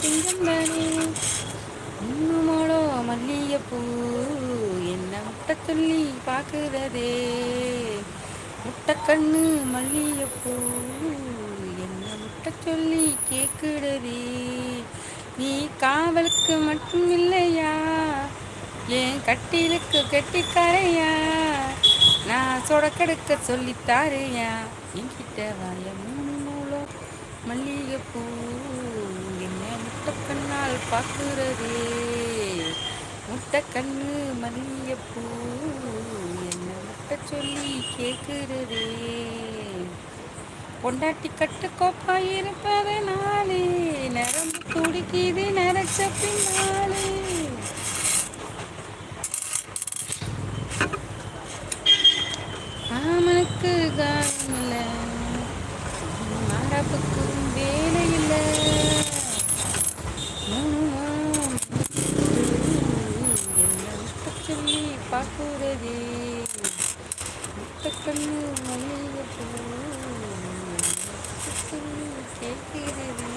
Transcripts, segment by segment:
தானே இன்னுமோளோ மல்லிகைப்பூ? என்ன முட்டை துள்ளி பார்க்குறதே. முட்டைக்கண்ணு மல்லிகைப்பூ. என்ன முட்டை சொல்லி கேட்குறதே? நீ காவலுக்கு மட்டும் இல்லையா? என் கட்டிலுக்கு கெட்டிக்காரையா? நான் சொடக்கெடுக்க சொல்லித்தாரையா? என்கிட்ட வாய மூணு மூலம் மல்லிகைப்பூ. என்ன பார்க்கிறதே பார்க்குறதே முட்டைக்கண்ணு மல்லிகைப்பூ என்ன முட்டை சொல்லி கேட்கிறதே பொண்டாட்டி கட்டு கோப்பா இருப்பதனாலே நரம்பு துடிக்குது நரச்ச பின்னாலே. ஆமனுக்கு தான் இல்லை மரப்புக்கும் வேலை இல்லை மூணு மாம் என்ன முட்டை சொல்லி பார்க்குறதே முட்டைக்கண்ணு மல்லிகைப்பூ முட்டை சொல்லி கேட்கிறதே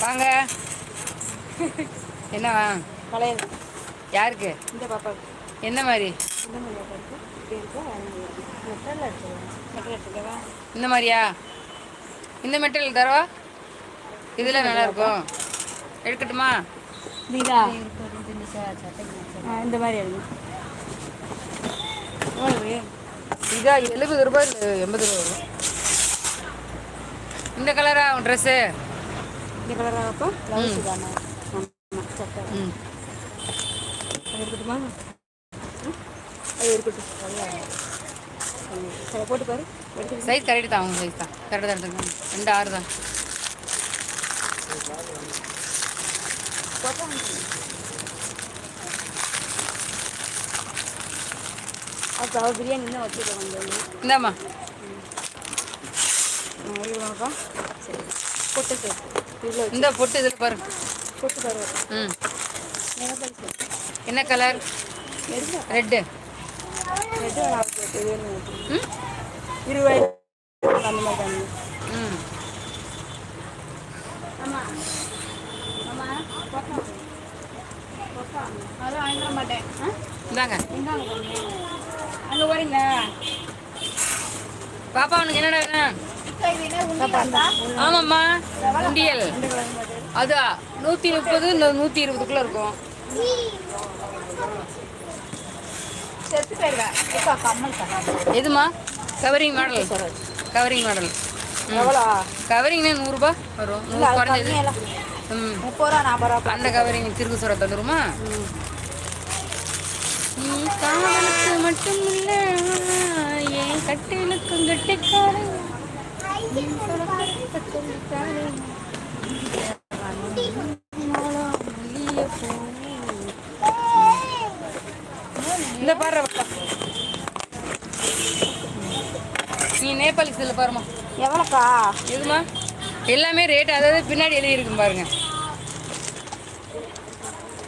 வாங்க என்னவா? பழையது. யாருக்கு? இந்த பாப்பா என்ன மாதிரி? இந்த மாதிரி இந்த மாதிரியா? இந்த மெட்டீரியல் தரவா? இதில் நல்லா இருக்கும். எடுக்கட்டுமா? இதா இந்த மாதிரி இதா. எழுபது ரூபாய் எண்பது ரூபா வரும். இந்த கலரா உன் ட்ரெஸ்ஸு இந்த கலராக அப்போ ப்ளவுஸ் தானே ஆமாம் சட்டை ம் அது இருக்கட்டுமா? அது இருக்கட்டும் போட்டு பாரு சைஸ் கரெக்டு தான் அவங்க சைஸ் தான். கரெக்டாக தான் எடுத்துருக்காங்க. ரெண்டு ஆறு தான். பிரியாணி இன்னும் வச்சுருக்கோம் இந்தாம்மா. எடுக்கலாம்ப்பா சரி. போட்டு சரி இந்த பொட்டு இதில் பாரு. என்ன கலர்? ரெட்டு. இந்தாங்க. அங்க வரீங்க பாப்பா உனக்கு என்னடா வேணும்? ஆமாம்மா. உண்டியல். அதா நூற்றி முப்பது இந்த நூற்றி இருபதுக்குள்ளே இருக்கும். எதுமா? கவரிங் மாடல் கவரிங் மாடல் கவரிங்னா நூறுரூபா வரும். நூறு குறைஞ்சது. முப்பது ரூபா நாற்பது ரூபா அந்த கவரிங் திருக்கு சுர தந்துருமா? நீ காவலுக்கு மட்டும் இல்ல என் கட்டிலுக்கும் கட்டிக்காரன் நீ சொடக்கு சொல்லித்தாரன். மலர் மல்லிகைப்பூ. இந்த பாடுற நீ நேபாளி செல்ல பாருமா எவ்வளோக்கா? எதுமா எல்லாமே ரேட் அதாவது பின்னாடி எழுதியிருக்கும் பாருங்க.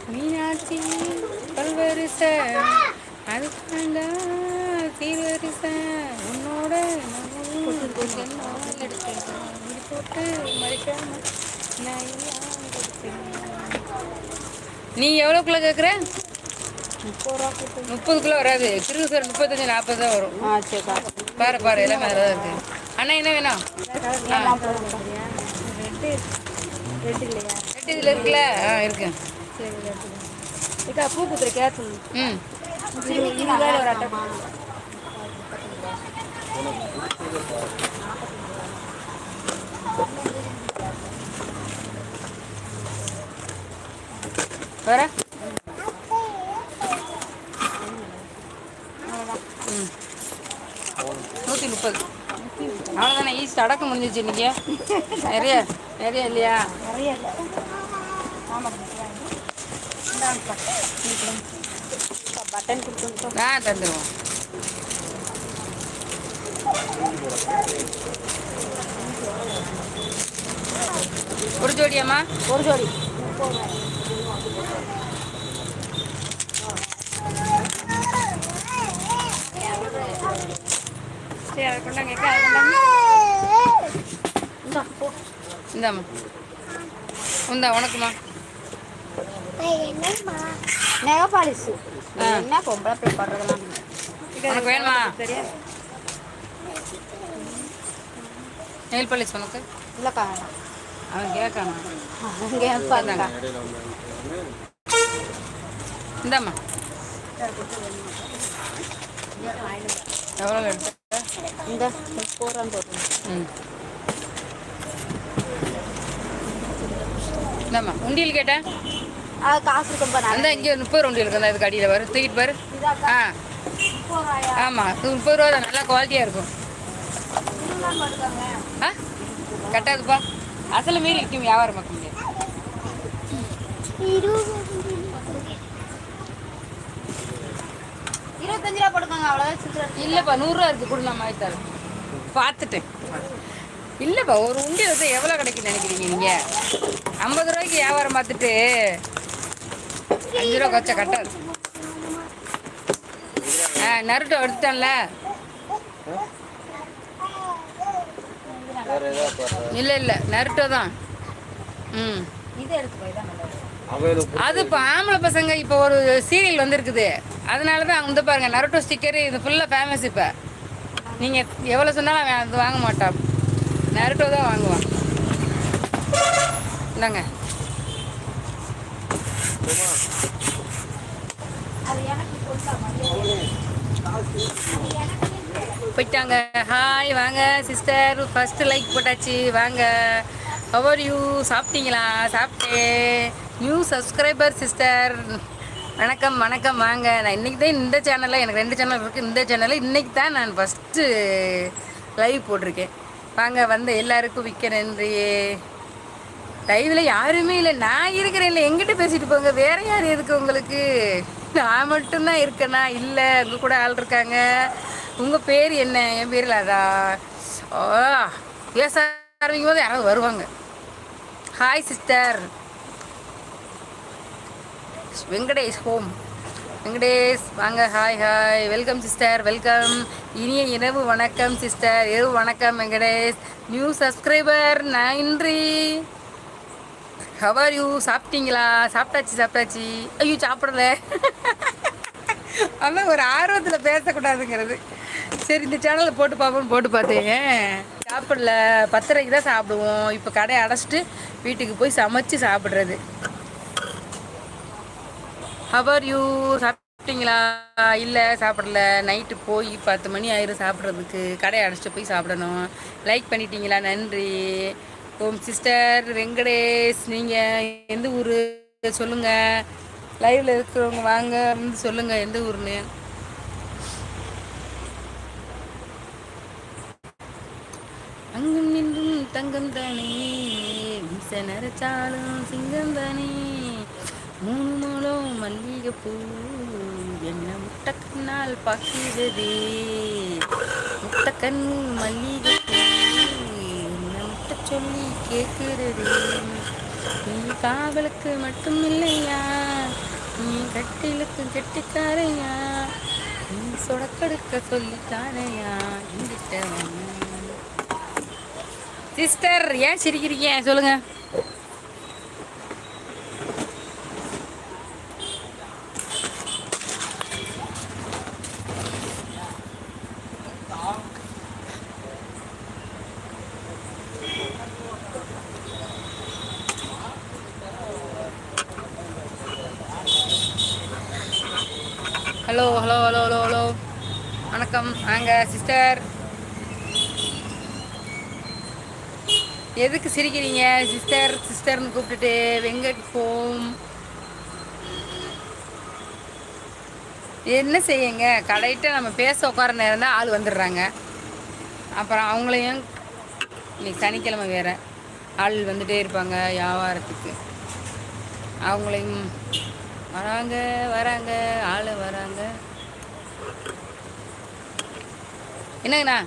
மீனாட்சி பல்வரிசை அது சீர்வரிசை. உன்னோட போட்டு மறைக்காம நான். நீ எவ்வளோக்குள்ள கேட்குற? முப்பதுக்குள்ள வராது. திருகு சார் முப்பத்தஞ்சு நாற்பது தான் வரும். பாரு. பாரு எல்லாமே அதில் தான் இருக்கு. அண்ணா என்ன வேணும்? ரெட்டு இதில் இருக்குல்ல? ஆ இருக்கு. பூ குத்துற கேத்து ம். இருபது சடக்கு முடிஞ்சிச்சு இன்னைக்கு. நிறைய நிறைய இல்லையா? நிறைய இல்லை பட்டன் கொடுத்து தந்துடுவோம் ஒரு ஜோடியாம்மா ஒரு ஜோடி. சரி அதை கொண்டாங்க அதை கொண்டாங்க இந்தாம்மா. இந்தா உனக்குமா? நெகை பாலிசு ஆ. என்ன பொம்பளை பிள்ளை போடுறதெல்லாம் உனக்கு வேணுமா? நெயில் பாலிஷ் உனக்கு? இல்லைக்கா வேணாம். அவன் கேட்காம அங்கே பாருங்க இந்தாம்மா. எவ்வளோ எடுத்த? இந்த போகிறான்னு போடுறேன். ம். இந்தாம்மா உண்டியல் கேட்டேன் காசு ரொம்ப அந்த இங்கே முப்பது உண்டியல் இருக்கு அந்த இதுக்கு அடியில் வரும் தூக்கிட்டு பாரு. ஆ. ஆமாம் இது முப்பது ரூபா தான் நல்லா குவாலிட்டியாக இருக்கும். ஆ? கட்டாதுப்பா அசல மீறி இருக்கும் வியாபாரம் பார்க்க முடியாது. இருபத்தஞ்சு ரூபா போட்டுக்கோங்க அவ்வளோதான் இல்லைப்பா நூறுரூவா இருக்குது கொடு நான் தரேன். பார்த்துட்டேன். இல்லைப்பா ஒரு உண்டி வந்து எவ்வளோ கிடைக்குன்னு நினைக்கிறீங்க நீங்கள் ஐம்பது ரூபாய்க்கு வியாபாரம் பார்த்துட்டு அஞ்சு ரூபா கொச்சை கட்டாது ஆ நருட்டோ எடுத்துட்டான்ல. இல்லை இல்லை நருட்டோ தான். ம். அது இப்போ ஆம்பளை பசங்க இப்போ ஒரு சீரியல் வந்திருக்குது. அதனால தான் வந்து பாருங்கள் நருட்டோ ஸ்டிக்கர் இது ஃபுல்லாக ஃபேமஸ் இப்போ. நீங்கள் எவ்வளோ சொன்னாலும் அது வாங்க மாட்டான். நருட்டோ தான் வாங்குவான். இந்தாங்க. போயிட்டாங்க. ஹாய் வாங்க சிஸ்டர் ஃபர்ஸ்ட் லைக் போட்டாச்சு. வாங்க. ஹவர் யூ சாப்பிட்டீங்களா? சாப்பிட்டேன் நியூ சப்ஸ்கிரைபர் சிஸ்டர் வணக்கம் வணக்கம். வாங்க. நான் இன்றைக்கி தான் இந்த சேனலில் எனக்கு ரெண்டு சேனல் இருக்குது இந்த சேனலில் இன்றைக்கி தான் நான் ஃபஸ்ட்டு லைவ் போட்டிருக்கேன். வாங்க வந்த எல்லாருக்கும் விற்கிறேன்றியே லைவில் யாருமே இல்லை. நான் இருக்கிறேன் இல்லை எங்கிட்ட பேசிட்டு போங்க. வேற யார் எதுக்கு உங்களுக்கு? நான் மட்டும்தான் இருக்கேனா? இல்லை உங்க கூட ஆள் இருக்காங்க. உங்கள் பேர் என்ன? என் பேர் லதா. ஓ பேச ஆரம்பிக்கும் போது யாராவது வருவாங்க. Hi sister Venkatesh home Venkatesh வாங்க hi hi welcome sister welcome இனிய இரவு வணக்கம் சிஸ்டர் இரவு வணக்கம் வெங்கடேஷ். நியூ சப்ஸ்கிரைபர் நன்றி. ஹவர் யூ சாப்பிட்டீங்களா? சாப்பிட்டாச்சு சாப்பிட்டாச்சு. ஐயோ சாப்பிடல. அதான் ஒரு ஆர்வத்தில் பேசக்கூடாதுங்கிறது. சரி இந்த சேனலில் போட்டு பார்ப்போம்னு போட்டு பார்த்தேன். சாப்பிடல. பத்தரைக்கு தான் சாப்பிடுவோம். இப்போ கடையை அடைச்சிட்டு வீட்டுக்கு போய் சமைச்சு சாப்பிட்றது. ஹவர் யூ சாப்பிட்டீங்களா? இல்லை சாப்பிடல. நைட்டு போய் பத்து மணி ஆயிரும் சாப்பிட்றதுக்கு. கடையை அடைச்சிட்டு போய் சாப்பிடணும். லைக் பண்ணிட்டீங்களா? நன்றி. ஓம் சிஸ்டர் வெங்கடேஷ் நீங்கள் எந்த ஊர்? சொல்லுங்கள் லைவில் இருக்கிறவங்க வாங்க வந்து சொல்லுங்கள் எந்த ஊர்னு அங்கும் நின்றும் தங்கம் தானே. மீச சிங்கம் தானே. மூணு மூலம் மல்லிகைப்பூ என்ன முட்டக்கண்ணால் கண்ணால் முட்டக்கண் மல்லிகைப்பூ என்ன முட்டை சொல்லி கேட்கிறது? நீ காவலுக்கு மட்டும் இல்லையா நீ கட்டிலுக்கு கெட்டிக்காரையா? நீ சொடக்கெடுக்க சொல்லித்தாரையா என்கிட்ட சிஸ்டர் ஏன் சிரிக்கிறீங்க? சொல்லுங்கள் hello hello hello hello hello. வணக்கம். வாங்க சிஸ்டர். எதுக்கு சிரிக்கிறீங்க? சிஸ்டர் சிஸ்டர்னு கூப்பிட்டுட்டு வெங்கட் போம். என்ன செய்யுங்க? கடையிட்ட நம்ம பேச உட்கார நேரம் தான் ஆள் வந்துடுறாங்க. அப்புறம் அவங்களையும் இன்னைக்கு சனிக்கிழமை வேறு. ஆள் வந்துகிட்டே இருப்பாங்க வியாபாரத்துக்கு. அவங்களையும் வராங்க வராங்க ஆள் வராங்க. என்னங்கண்ணா?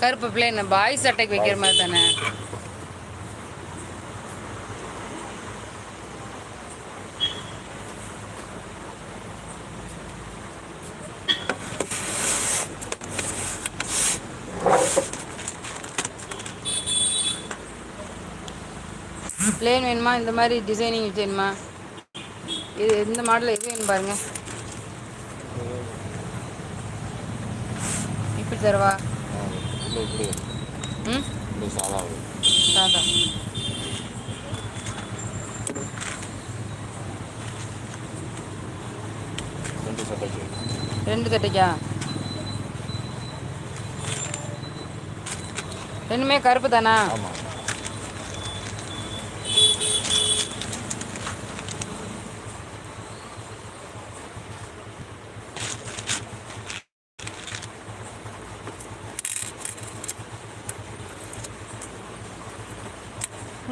கருப்பு பிள்ளை என்ன பாய் சட்டைக்கு வைக்கிற மாதிரி தானே? ப்ளேன் வேணுமா? இந்த மாதிரி டிசைனிங் வேணுமா? இது இந்த மாடலில் எது வேணும் பாருங்க. இப்படி தரவா? ம்? சாதா. ரெண்டு சட்டைக்கு? தட்டைக்கா ரெண்டுமே கருப்பு தானா? ஆமாம்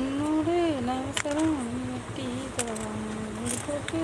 உன்னோடு நவசரம் வெட்டி தரவா முடி போட்டு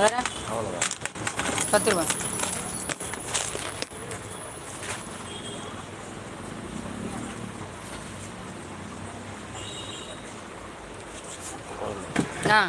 வேற? அவ்வளோதான் பத்து ரூபா ஆ.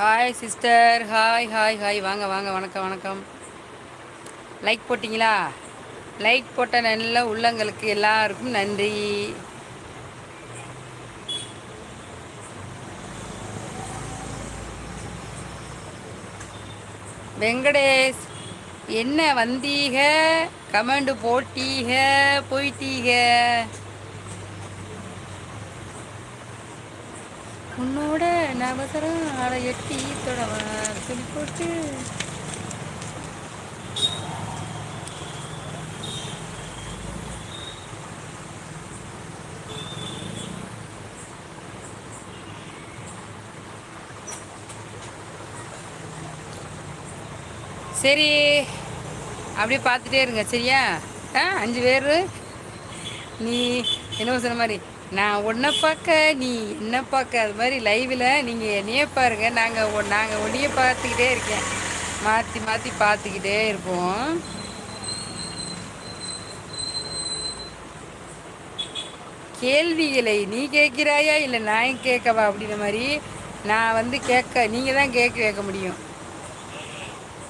Hi sister hi hi hi வாங்க வாங்க. வணக்கம் வணக்கம். லைக் போட்டிங்களா? லைக் போட்ட நல்ல உள்ளங்களுக்கு எல்லாருக்கும் நன்றி. வெங்கடேஷ் என்ன வந்தீக? கமெண்ட் போட்டீக? போயிட்டீக? உன்னோட நவசரம் அரை எட்டி தொட சொல்லி போட்டு. சரி அப்படியே பார்த்துட்டே இருங்க சரியா? ஆ அஞ்சு பேர். நீ என்ன சொன்ன மாதிரி? நான் உன்னை பார்க்க நீ என்ன பார்க்க அது மாதிரி லைவில் நீங்கள் என்னையே பாருங்க. நாங்கள் நாங்கள் ஒன்றையே பார்த்துக்கிட்டே இருக்கேன். மாற்றி மாற்றி பார்த்துக்கிட்டே இருப்போம். கேள்விகளை நீ கேட்கிறாயா இல்லை நான் கேட்கவா அப்படின்ற மாதிரி நான் வந்து கேட்க நீங்கள் தான் கேட்க கேட்க முடியும்.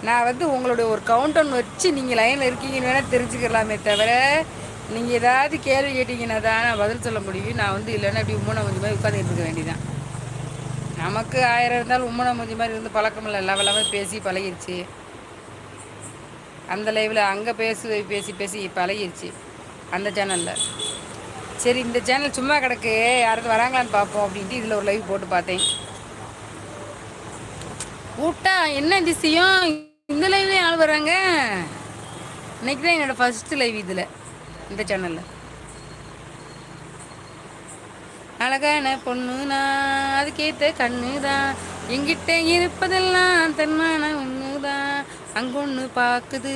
நான் வந்து உங்களுடைய ஒரு கவுண்டன் வச்சு நீங்கள் லைனில் இருக்கீங்கன்னு வேணால் தெரிஞ்சுக்கலாமே தவிர நீங்கள் ஏதாவது கேள்வி கேட்டிங்கன்னா தான் நான் பதில் சொல்ல முடியும். நான் வந்து இல்லைன்னா இப்படி உம்மனை கொஞ்சம் மாதிரி உட்காந்துட்டு இருக்க வேண்டியதான் நமக்கு ஆயிரம் இருந்தாலும் உம்மனை மூஞ்சி மாதிரி இருந்து பழக்கம் இல்லை. லெவலாக பேசி பழகிருச்சு. அந்த லைவில் அங்கே பேசி பேசி பேசி பழகிருச்சு. அந்த சேனலில் சரி இந்த சேனல் சும்மா கிடக்கு. யாராவது வராங்களான்னு பார்ப்போம் அப்படின்ட்டு இதில் ஒரு லைவ் போட்டு பார்த்தேன். கூட்டா என்ன திசையும் இந்த லைவ்லேயும் ஆள் வராங்க. இன்னைக்கு தான் என்னோட ஃபஸ்ட்டு லைவ் இதில். இந்த சேனலில் அழகான பொண்ணு நான் அதுக்கேற்ற கண்ணு தான் எங்கிட்ட இருப்பதெல்லாம் தன்மான ஒன்று தான் அங்கொன்று பார்க்குது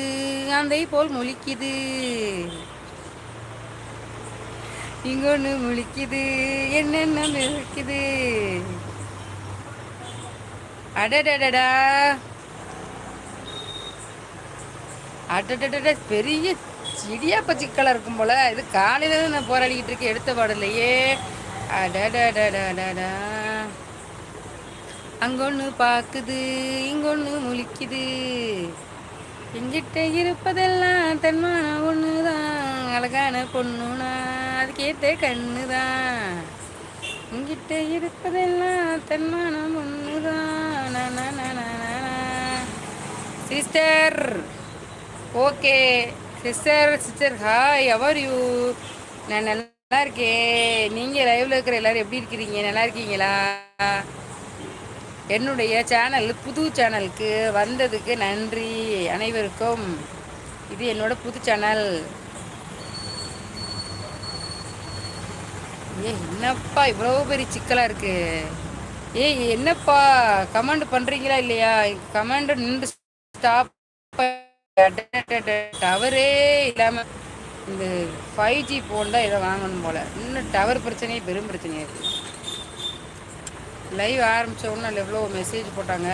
அந்த போல் முழிக்குது. இங்கொன்று முழிக்குது என்னென்ன முழிக்குது அடடடடா அடடடடா பெரிய சிடியாப்ப சிக்கலா இருக்கும் போல. இது காலையில தான் நான் போராடிக்கிட்டு இருக்கேன் எடுத்த பாடலையே. அடடடடடடா அங்கொன்னு பாக்குது இங்கொன்னு முழிக்குது. எங்கிட்ட இருப்பதெல்லாம் தன்மான ஒண்ணுதான் அழகான பொண்ணுனா அதுக்கேத்த கண்ணுதான். எங்கிட்ட இருப்பதெல்லாம் தன்மானம் ஒண்ணுதான் sister okay sister sister hi how are you நான் நல்லா இருக்கேன். நீங்கள் லைவ்ல இருக்கிற எல்லாரும் எப்படி இருக்கிறீங்க? நல்லா இருக்கீங்களா? என்னுடைய சேனல் புது சேனலுக்கு வந்ததுக்கு நன்றி அனைவருக்கும். இது என்னோட புது சேனல் ஏ என்னப்பா இவ்வளோ பெரிய சிக்கலாக இருக்கு? ஏய் என்னப்பா? கமெண்ட் பண்ணுறீங்களா இல்லையா? கமெண்ட் நின்று ஸ்டாப் டவரே இல்லாமல் இந்த ஃபைவ் ஜி ஃபோன் தான் இதை வாங்கணும் போல். இன்னும் டவர் பிரச்சனையே பெரும் பிரச்சனையாக இருக்குது லைவ் ஆரம்பித்த உடனே எவ்வளோ மெசேஜ் போட்டாங்க?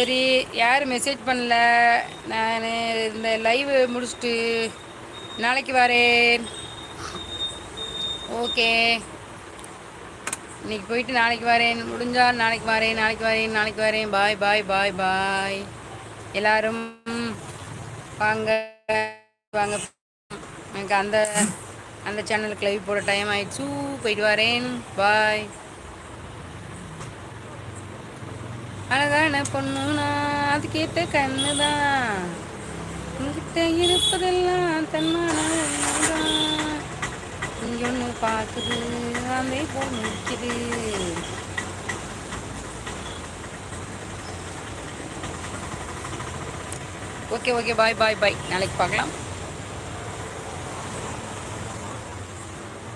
சரி யார் மெசேஜ் பண்ணல. நான் இந்த லைவ் முடிச்சுட்டு நாளைக்கு வரேன். ஓகே இன்னைக்கு போயிட்டு நாளைக்கு வரேன். முடிஞ்சா நாளைக்கு வரேன் நாளைக்கு வரேன் நாளைக்கு வரேன். பாய் பாய் பாய் பாய் எல்லாரும் வாங்க வாங்க. எனக்கு அந்த அந்த சேனலுக்கு லைவ் போட டைம் ஆயிடுச்சு. போயிட்டு வரேன். பாய் அழகான பொண்ணுனா அதுக்கேற்ற கண்ணு தான் உங்ககிட்ட இருப்பதெல்லாம் தன்னான ஒண்ணுதான் இங்க ஒன்று பார்க்குது அதே போல் நிற்குது. Okay okay bye bye bye. நாளைக்கு பார்க்கலாம்.